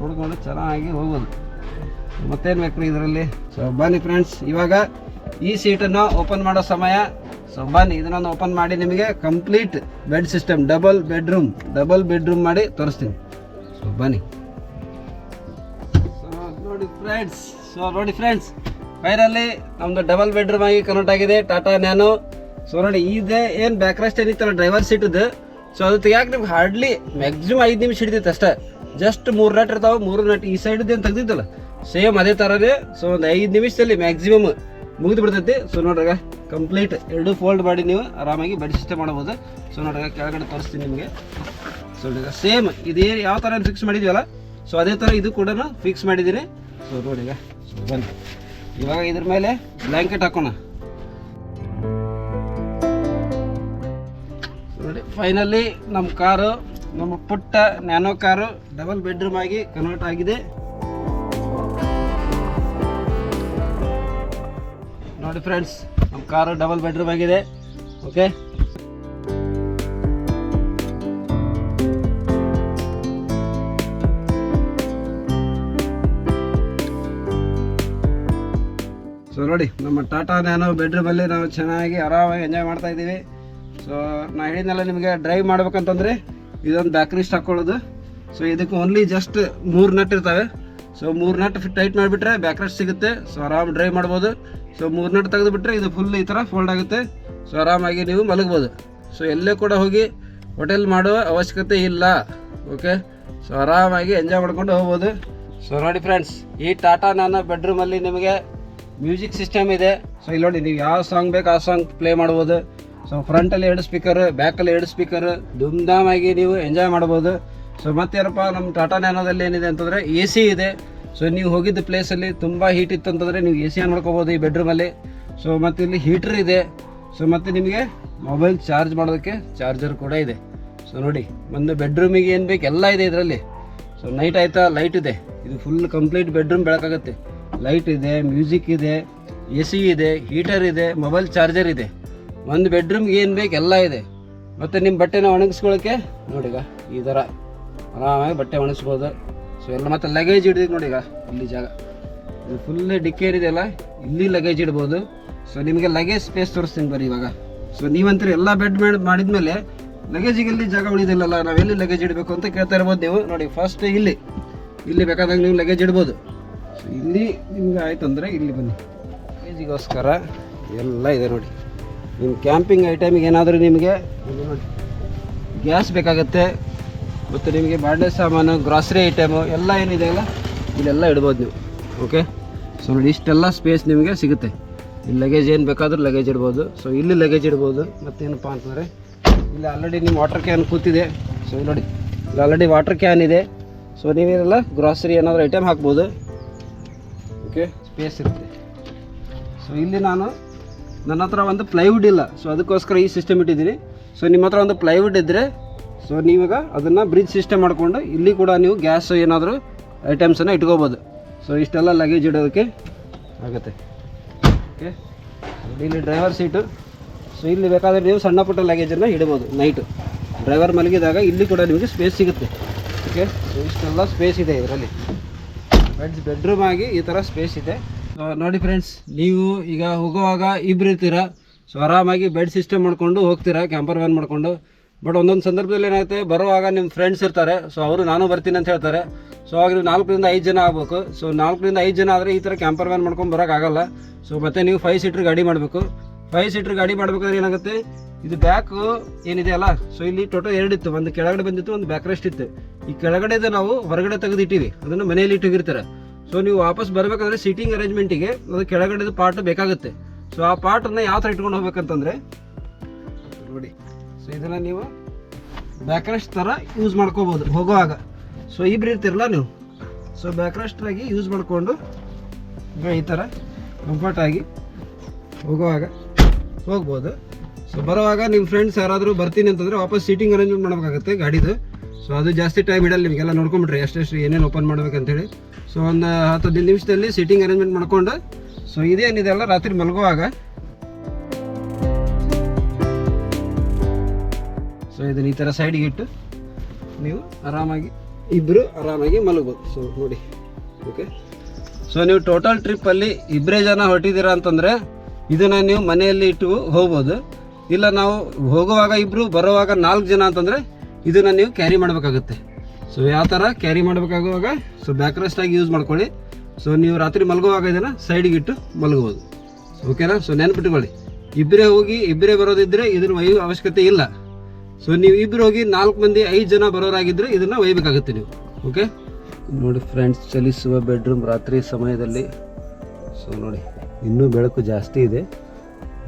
ನೋಡ್ಕೊಂಡು ಚೆನ್ನಾಗಿ ಹೋಗ್ಬೋದು ಮತ್ತೇನು ಬೇಕು ಇದರಲ್ಲಿ? ಸೊ ಬನ್ನಿ ಫ್ರೆಂಡ್ಸ್ ಇವಾಗ ಈ ಸೀಟನ್ನು ಓಪನ್ ಮಾಡೋ ಸಮಯ. ಸೊ ಬನ್ನಿ, ಇದನ್ನೊಂದು ಓಪನ್ ಮಾಡಿ ನಿಮಗೆ complete bed system double bedroom double bedroom ಮಾಡಿ ತೋರಿಸ್ತೀನಿ. ಸೊ ಬನ್ನಿ. ಸೊ ನೋಡಿ ಫ್ರೆಂಡ್ಸ್ ಸೊ ನೋಡಿ ಫ್ರೆಂಡ್ಸ್ ಫೈನಲಿ ನಮ್ಮದು ಡಬಲ್ ಬೆಡ್ರೂಮ್ ಆಗಿ ಕನೆಕ್ಟ್ ಆಗಿದೆ. ಟಾಟಾ ನ್ಯಾನು ಸೊ ನೋಡಿ, ಇದೆ ಏನು ಬ್ಯಾಕ್ ರೆಸ್ಟ್ ಏನಿತ್ತಲ್ಲ ಡ್ರೈವರ್ ಸೀಟದ್ದು ಸೊ ಅದು ತೆಗಿಯಾಕೆ ನಿಮ್ಗೆ ಹಾರ್ಡ್ಲಿ ಮ್ಯಾಕ್ಸಿಮಮ್ ಐದು ನಿಮಿಷ ಹಿಡಿದಿತ್ತು ಅಷ್ಟೇ. ಜಸ್ಟ್ ಮೂರು ನಟ್ ಇರ್ತಾವೆ, ಮೂರು ನಟ್ ಈ ಸೈಡ್ ಏನು ತೆಗ್ದಿದ್ದಲ್ಲ. ಸೇಮ್ ಅದೇ ಥರನೇ ಸೊ ಒಂದು ಐದು ನಿಮಿಷದಲ್ಲಿ ಮ್ಯಾಕ್ಸಿಮಮ್ ಮುಗಿದು ಬಿಡ್ತೈತಿ. ಸೊ ನೋಡ್ರಾಗ ಕಂಪ್ಲೀಟ್ ಎರಡು ಫೋಲ್ಡ್ ಮಾಡಿ ನೀವು ಆರಾಮಾಗಿ ಬೆಡ್ ಸಿಸ್ಟಮ್ ಮಾಡ್ಬೋದು. ಸೊ ನೋಡ್ರಾಗ, ಕೆಳಗಡೆ ತೋರಿಸ್ತೀನಿ ನಿಮಗೆ. ಸೊ ನೋಡಿ ಸೇಮ್ ಇದೇ ಯಾವ ಥರ ಫಿಕ್ಸ್ ಮಾಡಿದ್ವಲ್ಲ ಸೊ ಅದೇ ಥರ ಇದು ಕೂಡ ಫಿಕ್ಸ್ ಮಾಡಿದ್ದೀನಿ. ಸೊ ನೋಡಿ ಸೊ ಇವಾಗ ಇದ್ರ ಮೇಲೆ ಬ್ಲ್ಯಾಂಕೆಟ್ ಹಾಕೋಣ. ನೋಡಿ ಫೈನಲಿ ನಮ್ಮ ಕಾರು ನಮ್ಮ ಪುಟ್ಟ ನ್ಯಾನೋ ಕಾರು ಡಬಲ್ ಬೆಡ್ರೂಮ್ ಆಗಿ ಕನ್ವರ್ಟ್ ಆಗಿದೆ. ನೋಡಿ ಫ್ರೆಂಡ್ಸ್, ನಮ್ಮ ಕಾರು ಡಬಲ್ ಬೆಡ್ರೂಮ್ ಆಗಿದೆ. ಓಕೆ ಸೊ ನೋಡಿ, ನಮ್ಮ ಟಾಟಾ ನ್ಯಾನೋ ಬೆಡ್ರೂಮಲ್ಲಿ ನಾವು ಚೆನ್ನಾಗಿ ಆರಾಮಾಗಿ ಎಂಜಾಯ್ ಮಾಡ್ತಾ ಇದ್ದೀವಿ. ಸೊ ನಾ ಹೇಳಿದ್ನಲ್ಲ, ನಿಮಗೆ ಡ್ರೈವ್ ಮಾಡ್ಬೇಕಂತಂದರೆ ಇದೊಂದು ಬ್ಯಾಕ್ರಿಸ್ಟ್ ಹಾಕ್ಕೊಳ್ಳೋದು ಸೊ ಇದಕ್ಕೆ ಓನ್ಲಿ ಜಸ್ಟ್ ಮೂರು ನಟ್ ಇರ್ತವೆ. ಸೊ ಮೂರು ನಟ್ ಟೈಟ್ ಮಾಡಿಬಿಟ್ರೆ ಬ್ಯಾಕ್ರೆಸ್ಟ್ ಸಿಗುತ್ತೆ. ಸೊ ಆರಾಮ್ ಡ್ರೈವ್ ಮಾಡ್ಬೋದು. ಸೊ ಮೂರು ನಟ್ ತೆಗೆದುಬಿಟ್ರೆ ಇದು ಫುಲ್ ಈ ಥರ ಫೋಲ್ಡ್ ಆಗುತ್ತೆ. ಸೊ ಆರಾಮಾಗಿ ನೀವು ಮಲಗ್ಬೋದು. ಸೊ ಎಲ್ಲೇ ಕೂಡ ಹೋಗಿ ಹೋಟೆಲ್ ಮಾಡುವ ಅವಶ್ಯಕತೆ ಇಲ್ಲ. ಓಕೆ ಸೊ ಆರಾಮಾಗಿ ಎಂಜಾಯ್ ಮಾಡ್ಕೊಂಡು ಹೋಗ್ಬೋದು. ಸೊ ನೋಡಿ ಫ್ರೆಂಡ್ಸ್ ಈ ಟಾಟಾ ನಾನು ಬೆಡ್ರೂಮಲ್ಲಿ ನಿಮಗೆ ಮ್ಯೂಸಿಕ್ ಸಿಸ್ಟಮ್ ಇದೆ. ಸೊ ಇಲ್ಲಿ ನೋಡಿ, ನೀವು ಯಾವ ಸಾಂಗ್ ಬೇಕು ಆ ಸಾಂಗ್ ಪ್ಲೇ ಮಾಡ್ಬೋದು. ಸೊ ಫ್ರಂಟಲ್ಲಿ ಎರಡು ಸ್ಪೀಕರ್ ಬ್ಯಾಕಲ್ಲಿ ಎರಡು ಸ್ಪೀಕರ್ ಧೂಮ್ಧಾಮಾಗಿ ನೀವು ಎಂಜಾಯ್ ಮಾಡ್ಬೋದು ಸೊ ಮತ್ತೇನಪ್ಪ ನಮ್ಮ ಟಾಟಾ ನ್ಯಾನೋದಲ್ಲಿ ಏನಿದೆ ಅಂತಂದರೆ ಎ ಸಿ ಇದೆ. ಸೊ ನೀವು ಹೋಗಿದ್ದ ಪ್ಲೇಸಲ್ಲಿ ತುಂಬ ಹೀಟ್ ಇತ್ತು ಅಂತಂದರೆ ನೀವು ಎ ಸಿ ಆನ್ ಮಾಡ್ಕೋಬೋದು ಈ ಬೆಡ್ರೂಮಲ್ಲಿ ಸೊ ಮತ್ತು ಇಲ್ಲಿ ಹೀಟ್ರ್ ಇದೆ. ಸೊ ಮತ್ತು ನಿಮಗೆ ಮೊಬೈಲ್ ಚಾರ್ಜ್ ಮಾಡೋದಕ್ಕೆ ಚಾರ್ಜರ್ ಕೂಡ ಇದೆ. ಸೊ ನೋಡಿ ಒಂದು ಬೆಡ್ರೂಮಿಗೆ ಏನು ಬೇಕು ಎಲ್ಲ ಇದೆ ಇದರಲ್ಲಿ. ಸೊ ನೈಟ್ ಆಯಿತಾ? ಲೈಟ್ ಇದೆ. ಇದು ಫುಲ್ ಕಂಪ್ಲೀಟ್ ಬೆಡ್ರೂಮ್ ಬೆಳಕಾಗುತ್ತೆ. ಲೈಟ್ ಇದೆ ಮ್ಯೂಸಿಕ್ ಇದೆ ಎ ಸಿ ಇದೆ ಹೀಟರ್ ಇದೆ ಮೊಬೈಲ್ ಚಾರ್ಜರ್ ಇದೆ. ಒಂದು ಬೆಡ್ರೂಮ್ಗೆ ಏನು ಬೇಕು ಎಲ್ಲ ಇದೆ. ಮತ್ತು ನಿಮ್ಮ ಬಟ್ಟೆನ ಒಣಗಿಸ್ಕೊಳ್ಳೋಕ್ಕೆ ನೋಡಿಗ ಈ ಥರ ಆರಾಮಾಗಿ ಬಟ್ಟೆ ಒಣಗಿಸ್ಬೋದು. ಸೊ ಎಲ್ಲ ಮತ್ತು ಲಗೇಜ್ ಹಿಡಿದಿದ್ದು ನೋಡಿಗ ಇಲ್ಲಿ ಜಾಗ. ಇದು ಫುಲ್ ಡಿಕ್ಕಿ ಅಲ್ಲ, ಇಲ್ಲಿ ಲಗೇಜ್ ಇಡ್ಬೋದು. ಸೊ ನಿಮಗೆ ಲಗೇಜ್ ಸ್ಪೇಸ್ ತೋರಿಸ್ತೀನಿ ಬರ್ರಿ ಇವಾಗ. ಸೊ ನೀವಂತೀರಿ ಎಲ್ಲ ಬೆಡ್ ಮಾಡಿ ಮಾಡಿದ್ಮೇಲೆ ಲಗೇಜಿಗೆ ಇಲ್ಲಿ ಜಾಗ ಉಳಿದಿಲ್ಲಲ್ಲ ನಾವೆಲ್ಲಿ ಲಗೇಜ್ ಇಡಬೇಕು ಅಂತ ಕೇಳ್ತಾ ಇರ್ಬೋದು ನೀವು. ನೋಡಿ ಫಸ್ಟ್ ಇಲ್ಲಿ. ಇಲ್ಲಿ ಬೇಕಾದಾಗ ನೀವು ಲಗೇಜ್ ಇಡ್ಬೋದು. ಸೊ ಇಲ್ಲಿ ನಿಮ್ಗೆ ಆಯ್ತು ಅಂದರೆ ಇಲ್ಲಿ ಬನ್ನಿ. ಲಗೇಜಿಗೋಸ್ಕರ ಎಲ್ಲ ಇದೆ ನೋಡಿ. ನಿಮ್ಮ ಕ್ಯಾಂಪಿಂಗ್ ಐಟಮಿಗೆ ಏನಾದರೂ ನಿಮಗೆ ಗ್ಯಾಸ್ ಬೇಕಾಗುತ್ತೆ ಮತ್ತು ನಿಮಗೆ ಬಾಂಡೆ ಸಾಮಾನು ಗ್ರಾಸರಿ ಐಟಮು ಎಲ್ಲ ಏನಿದೆ ಅಲ್ಲ, ಇಲ್ಲೆಲ್ಲ ಇಡ್ಬೋದು ನೀವು. ಓಕೆ ಸೊ ನೋಡಿ, ಇಷ್ಟೆಲ್ಲ ಸ್ಪೇಸ್ ನಿಮಗೆ ಸಿಗುತ್ತೆ. ಇಲ್ಲಿ ಲಗೇಜ್ ಏನು ಬೇಕಾದರೂ ಲಗೇಜ್ ಇಡ್ಬೋದು. ಸೊ ಇಲ್ಲಿ ಲಗೇಜ್ ಇಡ್ಬೋದು. ಮತ್ತೇನಪ್ಪ ಅಂತಂದರೆ, ಇಲ್ಲಿ ಆಲ್ರೆಡಿ ನಿಮ್ಮ ವಾಟರ್ ಕ್ಯಾನ್ ಕೂತಿದೆ. ಸೊ ಇಲ್ಲಿ ನೋಡಿ, ಇಲ್ಲಿ ಆಲ್ರೆಡಿ ವಾಟರ್ ಕ್ಯಾನ್ ಇದೆ. ಸೊ ನೀವೇನೆಲ್ಲ ಗ್ರಾಸರಿ ಏನಾದರೂ ಐಟಮ್ ಹಾಕ್ಬೋದು. ಓಕೆ ಸ್ಪೇಸ್ ಇರುತ್ತೆ. ಸೊ ಇಲ್ಲಿ ನಾನು ನನ್ನ ಹತ್ರ ಒಂದು ಪ್ಲೈವುಡ್ ಇಲ್ಲ. ಸೊ ಅದಕ್ಕೋಸ್ಕರ ಈ ಸಿಸ್ಟಮ್ ಇಟ್ಟಿದ್ದೀನಿ. ಸೊ ನಿಮ್ಮ ಹತ್ರ ಒಂದು ಪ್ಲೈವುಡ್ ಇದ್ದರೆ ಸೊ ನೀವಾಗ ಅದನ್ನು ಬ್ರಿಡ್ಜ್ ಸಿಸ್ಟಮ್ ಮಾಡಿಕೊಂಡು ಇಲ್ಲಿ ಕೂಡ ನೀವು ಗ್ಯಾಸ್ ಏನಾದರೂ ಐಟಮ್ಸನ್ನು ಇಟ್ಕೋಬೋದು. ಸೊ ಇಷ್ಟೆಲ್ಲ ಲಗೇಜ್ ಇಡೋದಕ್ಕೆ ಆಗುತ್ತೆ. ಓಕೆ ಇಲ್ಲಿ ಡ್ರೈವರ್ ಸೀಟು ಸೊ ಇಲ್ಲಿ ಬೇಕಾದರೆ ನೀವು ಸಣ್ಣ ಪುಟ್ಟ ಲಗೇಜನ್ನು ಇಡ್ಬೋದು ನೈಟು ಡ್ರೈವರ್ ಮಲಗಿದಾಗ ಇಲ್ಲಿ ಕೂಡ ನಿಮಗೆ ಸ್ಪೇಸ್ ಸಿಗುತ್ತೆ. ಓಕೆ ಸೊ ಇಷ್ಟೆಲ್ಲ ಸ್ಪೇಸ್ ಇದೆ ಇದರಲ್ಲಿ. ಬೆಡ್ಸ್ ಬೆಡ್ರೂಮ್ ಆಗಿ ಈ ಥರ ಸ್ಪೇಸ್ ಇದೆ. ಸೊ ನೋಡಿ ಫ್ರೆಂಡ್ಸ್ ನೀವು ಈಗ ಹೋಗುವಾಗ ಇಬ್ರು ಇರ್ತೀರ. ಸೊ ಆರಾಮಾಗಿ ಬೆಡ್ ಸಿಸ್ಟಮ್ ಮಾಡ್ಕೊಂಡು ಹೋಗ್ತೀರಾ ಕ್ಯಾಂಪರ್ ವ್ಯಾನ್ ಮಾಡಿಕೊಂಡು. ಬಟ್ ಒಂದೊಂದು ಸಂದರ್ಭದಲ್ಲಿ ಏನಾಗುತ್ತೆ, ಬರುವಾಗ ನಿಮ್ಮ ಫ್ರೆಂಡ್ಸ್ ಇರ್ತಾರೆ. ಸೊ ಅವರು ನಾನು ಬರ್ತೀನಿ ಅಂತ ಹೇಳ್ತಾರೆ. ಸೊ ಆಗ ನೀವು ನಾಲ್ಕರಿಂದ ಐದು ಜನ ಆಗಬೇಕು. ಸೊ ನಾಲ್ಕರಿಂದ ಐದು ಜನ ಆದರೆ ಈ ಥರ ಕ್ಯಾಂಪರ್ ವ್ಯಾನ್ ಮಾಡ್ಕೊಂಡು ಬರೋಕ್ಕಾಗಲ್ಲ ಸೊ ಮತ್ತೆ ನೀವು ಫೈವ್ ಸೀಟ್ರ್ ಗಾಡಿ ಮಾಡಬೇಕು. ಫೈವ್ ಸೀಟ್ರ್ ಗಾಡಿ ಮಾಡ್ಬೇಕಾದ್ರೆ ಏನಾಗುತ್ತೆ, ಇದು ಬ್ಯಾಕ್ ಏನಿದೆ ಅಲ್ಲ? ಸೊ ಇಲ್ಲಿ ಟೋಟಲ್ ಎರಡಿತ್ತು ಒಂದು ಕೆಳಗಡೆ ಬಂದಿತ್ತು, ಒಂದು ಬ್ಯಾಕ್ ರೆಸ್ಟ್ ಇತ್ತು. ಈ ಕೆಳಗಡೆದು ನಾವು ಹೊರಗಡೆ ತೆಗೆದಿಟ್ಟಿವಿ. ಅದನ್ನು ಮನೆಯಲ್ಲಿ ಇಟ್ಟಿರ್ತಾರೆ ಸೊ ನೀವು ವಾಪಸ್ ಬರಬೇಕಂದ್ರೆ ಸೀಟಿಂಗ್ ಅರೇಂಜ್ಮೆಂಟಿಗೆ ಅದು ಕೆಳಗಡೆದು ಪಾರ್ಟ್ ಬೇಕಾಗುತ್ತೆ. ಸೊ ಆ ಪಾರ್ಟನ್ನು ಯಾವ ಥರ ಇಟ್ಕೊಂಡು ಹೋಗ್ಬೇಕಂತಂದರೆ, ನೋಡಿ. ಸೊ ಇದನ್ನು ನೀವು ಬ್ಯಾಕ್ ರೆಸ್ಟ್ ಥರ ಯೂಸ್ ಮಾಡ್ಕೋಬೋದು ಹೋಗುವಾಗ ಸೊ ಇಬ್ರು ಇರ್ತಿರಲ್ಲ ನೀವು. ಸೊ ಆಗಿ ಯೂಸ್ ಮಾಡಿಕೊಂಡು ಈ ಥರ ಕಂಫರ್ಟಾಗಿ ಹೋಗುವಾಗ ಹೋಗ್ಬೋದು. ಸೊ ಬರುವಾಗ ನಿಮ್ಮ ಫ್ರೆಂಡ್ಸ್ ಯಾರಾದರೂ ಬರ್ತೀನಿ ಅಂತಂದರೆ ವಾಪಸ್ ಸೀಟಿಂಗ್ ಅರೇಂಜ್ಮೆಂಟ್ ಮಾಡಬೇಕಾಗುತ್ತೆ ಗಾಡಿದು. ಸೊ ಅದು ಜಾಸ್ತಿ ಟೈಮ್ ಇಡಲ್ಲ ನಿಮಗೆಲ್ಲ ನೋಡ್ಕೊಂಬಿಟ್ರಿ ಎಷ್ಟೆಷ್ಟು ಏನೇನು ಓಪನ್ ಮಾಡ್ಬೇಕಂತೇಳಿ. ಸೊ ಒಂದು ಹತ್ತು ಹದಿನೈದು ನಿಮಿಷದಲ್ಲಿ ಸೀಟಿಂಗ್ ಅರೇಂಜ್ಮೆಂಟ್ ಮಾಡ್ಕೊಂಡು ಸೊ ಇದೇನಿದೆ ಅಲ್ಲ, ರಾತ್ರಿ ಮಲಗುವಾಗ. ಸೊ ಇದನ್ನು ಈ ಥರ ಸೈಡಿಗೆ ಇಟ್ಟು, ನೀವು ಆರಾಮಾಗಿ ಇಬ್ಬರು ಆರಾಮಾಗಿ ಮಲಗ್ಬೋದು. ಸೊ ನೋಡಿ. ಓಕೆ ಸೊ ನೀವು ಟೋಟಲ್ ಟ್ರಿಪ್ಪಲ್ಲಿ ಇಬ್ಬರೇ ಜನ ಹೊರಟಿದ್ದೀರಾ ಅಂತಂದರೆ, ಇದನ್ನು ನೀವು ಮನೆಯಲ್ಲಿ ಇಟ್ಟು ಹೋಗ್ಬೋದು. ಇಲ್ಲ ನಾವು ಹೋಗುವಾಗ ಇಬ್ಬರು ಬರುವಾಗ ನಾಲ್ಕು ಜನ ಅಂತಂದರೆ, ಇದನ್ನು ನೀವು ಕ್ಯಾರಿ ಮಾಡಬೇಕಾಗುತ್ತೆ. ಸೊ ಯಾವ ಥರ ಕ್ಯಾರಿ ಮಾಡಬೇಕಾಗುವಾಗ ಸೊ ಬ್ಯಾಕ್ ರೆಸ್ಟಾಗಿ ಯೂಸ್ ಮಾಡ್ಕೊಳ್ಳಿ. ಸೊ ನೀವು ರಾತ್ರಿ ಮಲಗುವಾಗ ಇದನ್ನು ಸೈಡಿಗೆ ಇಟ್ಟು ಮಲಗ್ಬೋದು ಓಕೆನಾ ಸೊ ನೆನ್ಪಿಟ್ಕೊಳ್ಳಿ. ಇಬ್ಬರೇ ಹೋಗಿ ಇಬ್ಬರೇ ಬರೋದಿದ್ದರೆ ಇದನ್ನು ಒಯ್ಯೋ ಅವಶ್ಯಕತೆ ಇಲ್ಲ. ಸೊ ನೀವು ಇಬ್ಬರು ಹೋಗಿ ನಾಲ್ಕು ಮಂದಿ, ಐದು ಜನ ಬರೋರಾಗಿದ್ದರೆ ಇದನ್ನು ಒಯ್ಯಬೇಕಾಗುತ್ತೆ ನೀವು. ಓಕೆ ನೋಡಿ ಫ್ರೆಂಡ್ಸ್ ಚಲಿಸುವ ಬೆಡ್ರೂಮ್ ರಾತ್ರಿ ಸಮಯದಲ್ಲಿ. ಸೊ ನೋಡಿ, ಇನ್ನೂ ಬೆಳಕು ಜಾಸ್ತಿ ಇದೆ.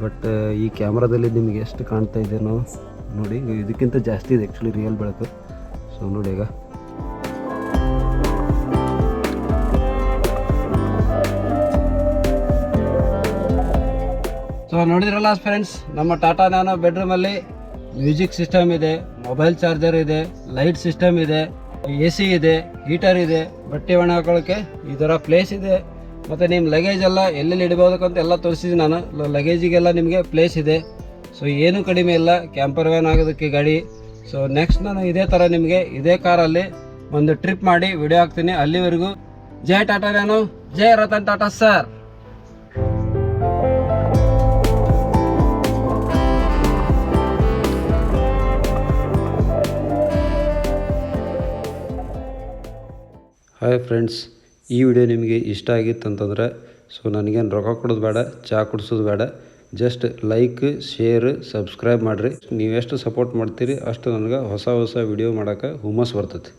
ಬಟ್ ಈ ಕ್ಯಾಮ್ರಾದಲ್ಲಿ ನಿಮಗೆ ಎಷ್ಟು ಕಾಣ್ತಾ ಇದೆಯೋ ನೋಡಿ, ಇದಕ್ಕಿಂತ ಜಾಸ್ತಿ ಇದೆ ಆ್ಯಕ್ಚುಲಿ ರಿಯಲ್ ಬೆಳಕು. ಸೊ ನೋಡಿ ಈಗ. ಸೊ ನೋಡಿದ್ರಲ್ಲ ಫ್ರೆಂಡ್ಸ್ ನಮ್ಮ ಟಾಟಾ ನ್ಯಾನೋ ಬೆಡ್ರೂಮಲ್ಲಿ ಮ್ಯೂಸಿಕ್ ಸಿಸ್ಟಮ್ ಇದೆ ಮೊಬೈಲ್ ಚಾರ್ಜರ್ ಇದೆ ಲೈಟ್ ಸಿಸ್ಟಮ್ ಇದೆ ಎ ಸಿ ಇದೆ ಹೀಟರ್ ಇದೆ, ಬಟ್ಟೆ ಒಣ ಹಾಕೊಳ್ಳೋಕ್ಕೆ ಈ ಥರ ಪ್ಲೇಸ್ ಇದೆ. ಮತ್ತು ನಿಮ್ಮ ಲಗೇಜ್ ಎಲ್ಲ ಎಲ್ಲೆಲ್ಲಿ ಅಂತ ಎಲ್ಲ ತೋರಿಸಿದ್ದೀನಿ ನಾನು. ಲಗೇಜಿಗೆಲ್ಲ ನಿಮಗೆ ಪ್ಲೇಸ್ ಇದೆ. ಸೊ ಏನೂ ಕಡಿಮೆ ಇಲ್ಲ ಕ್ಯಾಂಪರ್ ವ್ಯಾನ್ ಆಗೋದಕ್ಕೆ ಗಾಡಿ. ಸೊ ನೆಕ್ಸ್ಟ್ ನಾನು ಇದೇ ಥರ ನಿಮಗೆ ಇದೇ ಕಾರಲ್ಲಿ ಒಂದು ಟ್ರಿಪ್ ಮಾಡಿ ವಿಡಿಯೋ ಹಾಕ್ತೀನಿ ಅಲ್ಲಿವರೆಗೂ. ಜೈ ಟಾಟಾ ನಾನು ಜೈ Ratan Tata sir hi friends ಈ ವಿಡಿಯೋ ನಿಮಗೆ ಇಷ್ಟ ಆಗಿತ್ತು ಅಂತಂದ್ರೆ ಸೊ ನನಗೇನು ರೊಕ್ಕ ಕೊಡೋದು ಬೇಡ ಚಹಾ ಕುಡಿಸೋದು ಬೇಡ ಜಸ್ಟ್ ಲೈಕ್ ಶೇರ್ ಸಬ್ಸ್ಕ್ರೈಬ್ ಮಾಡಿರಿ. ನೀವೆಷ್ಟು ಸಪೋರ್ಟ್ ಮಾಡ್ತೀರಿ ಅಷ್ಟು ನನಗೆ ಹೊಸ ಹೊಸ ವಿಡಿಯೋ ಮಾಡೋಕ್ಕೆ ಹುಮ್ಮಸ್ ಬರ್ತೈತಿ.